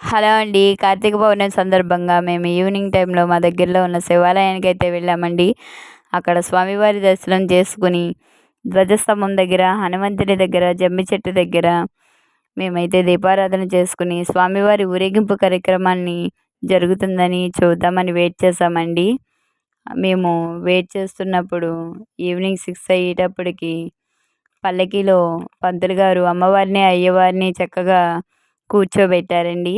Hello అండి. కార్తీక పౌర్ణమి సందర్భంగా మేము ఈవినింగ్ టైంలో మా దగ్గరలో ఉన్న శివాలయానికి అయితే వెళ్ళామండి. అక్కడ స్వామివారి దర్శనం చేసుకుని ధ్వజస్తంభం దగ్గర హనుమంతుడి దగ్గర జమ్మి చెట్టు దగ్గర మేమైతే దీపారాధన చేసుకుని స్వామివారి ఊరేగింపు కార్యక్రమాన్ని జరుగుతుందని చూద్దామని వెయిట్ చేసామండి మేము వెయిట్ చేస్తున్నప్పుడు ఈవినింగ్ సిక్స్ అయ్యేటప్పటికి పల్లకీలో పంతులు గారు అమ్మవారిని అయ్యవారిని చక్కగా కూర్చోబెట్టారండి.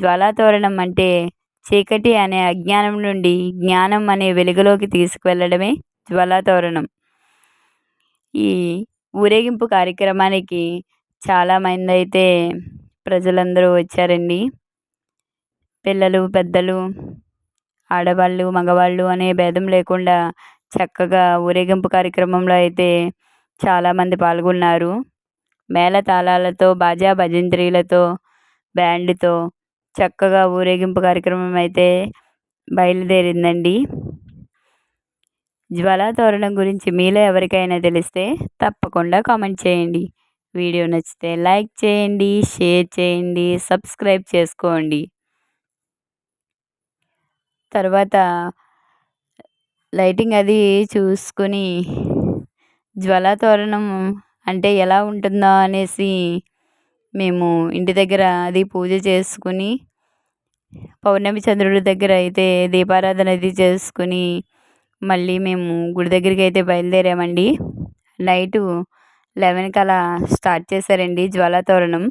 జ్వాలాతోరణం అంటే చీకటి అనే అజ్ఞానం నుండి జ్ఞానం అనే వెలుగులోకి తీసుకువెళ్ళడమే జ్వాలాతోరణం. ఈ ఊరేగింపు కార్యక్రమానికి చాలామంది అయితే ప్రజలందరూ వచ్చారండి. పిల్లలు పెద్దలు ఆడవాళ్ళు మగవాళ్ళు అనే భేదం లేకుండా చక్కగా ఊరేగింపు కార్యక్రమంలో అయితే చాలామంది పాల్గొన్నారు. మేళ తాళాలతో బాజా భజంత్రీలతో బ్యాండ్తో చక్కగా ఊరేగింపు కార్యక్రమం అయితే బయలుదేరిందండి. జ్వాలా తోరణం గురించి మీలో ఎవరికైనా తెలిస్తే తప్పకుండా కామెంట్ చేయండి. వీడియో నచ్చితే లైక్ చేయండి షేర్ చేయండి సబ్స్క్రైబ్ చేసుకోండి. తర్వాత లైటింగ్ అది చూసుకుని జ్వాలా తోరణం అంటే ఎలా ఉంటుందా అనేసి మేము ఇంటి దగ్గర అది పూజ చేసుకుని పౌర్ణమి చంద్రుడి దగ్గర అయితే దీపారాధన అది చేసుకుని మళ్ళీ మేము గుడి దగ్గరికి అయితే బయలుదేరామండి. నైటు లెవెన్కి అలా స్టార్ట్ చేశారండి జ్వాలాతోరణం.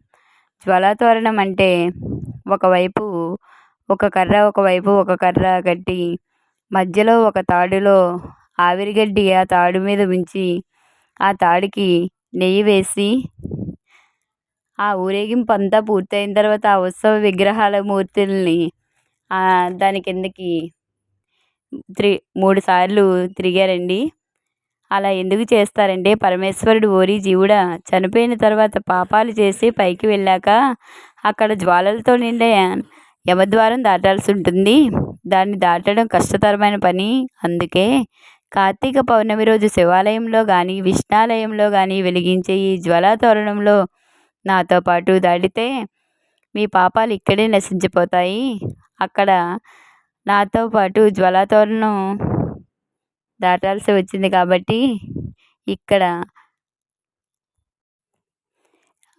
జ్వాలాతోరణం అంటే ఒకవైపు ఒక కర్ర ఒకవైపు ఒక కర్ర కట్టి మధ్యలో ఒక తాడులో ఆవిరిగడ్డి ఆ తాడు మీద ఉంచి ఆ తాడికి నెయ్యి వేసి ఆ ఊరేగింపు అంతా పూర్తయిన తర్వాత ఆ ఉత్సవ విగ్రహాల మూర్తుల్ని దాని కిందకి త్రి మూడు సార్లు తిరిగారండి. అలా ఎందుకు చేస్తారంటే పరమేశ్వరుడు ఓరి జీవుడా చనిపోయిన తర్వాత పాపాలు చేసి పైకి వెళ్ళాక అక్కడ జ్వాలలతో నిండే యమద్వారం దాటాల్సి ఉంటుంది. దాన్ని దాటడం కష్టతరమైన పని. అందుకే కార్తీక పౌర్ణమి రోజు శివాలయంలో కానీ విష్ణాలయంలో కానీ వెలిగించే ఈ జ్వాలాతోరణంలో నాతో పాటు దాటితే మీ పాపాలు ఇక్కడే నశించిపోతాయి. అక్కడ నాతో పాటు జ్వాలాతోరణం దాటాల్సి వచ్చింది కాబట్టి ఇక్కడ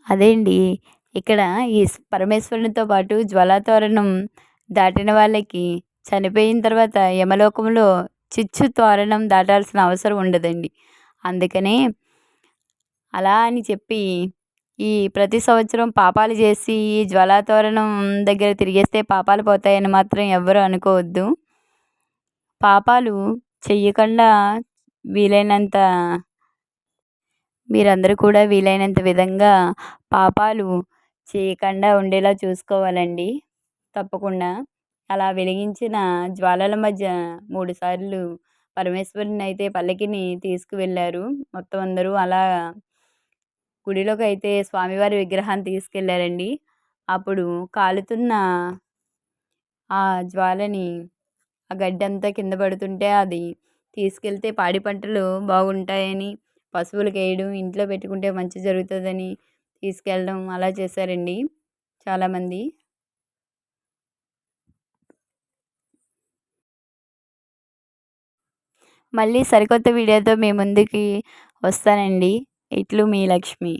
అదే అండి ఇక్కడ ఈ పరమేశ్వరునితో పాటు జ్వాలాతోరణం దాటిన వాళ్ళకి చనిపోయిన తర్వాత యమలోకంలో చిచ్చు తోరణం దాటాల్సిన అవసరం ఉండదండి. అందుకనే అలా అని చెప్పి ఈ ప్రతి సంవత్సరం పాపాలు చేసి ఈ జ్వాలాతోరణం దగ్గర తిరిగేస్తే పాపాలు పోతాయని మాత్రం ఎవ్వరూ అనుకోవద్దు. పాపాలు చెయ్యకుండా వీలైనంత మీరందరూ కూడా వీలైనంత విధంగా పాపాలు చేయకుండా ఉండేలా చూసుకోవాలండి. తప్పకుండా. అలా వెలిగించిన జ్వాలల మధ్య మూడుసార్లు పరమేశ్వరుని అయితే పల్లకిని తీసుకువెళ్ళారు. మొత్తం అందరూ అలా గుడిలోకి అయితే స్వామివారి విగ్రహాన్ని తీసుకెళ్ళారండి అప్పుడు కాలుతున్న ఆ జ్వాలని ఆ గడ్డంతా కింద పడుతుంటే అది తీసుకెళ్తే పాడి పంటలు బాగుంటాయని పశువులకు వేయడం ఇంట్లో పెట్టుకుంటే మంచి జరుగుతుందని తీసుకెళ్ళడం అలా చేశారండి చాలామంది. మళ్ళీ సరికొత్త వీడియోతో మీ ముందుకి వస్తానండి. ఇట్లు మీ లక్ష్మి.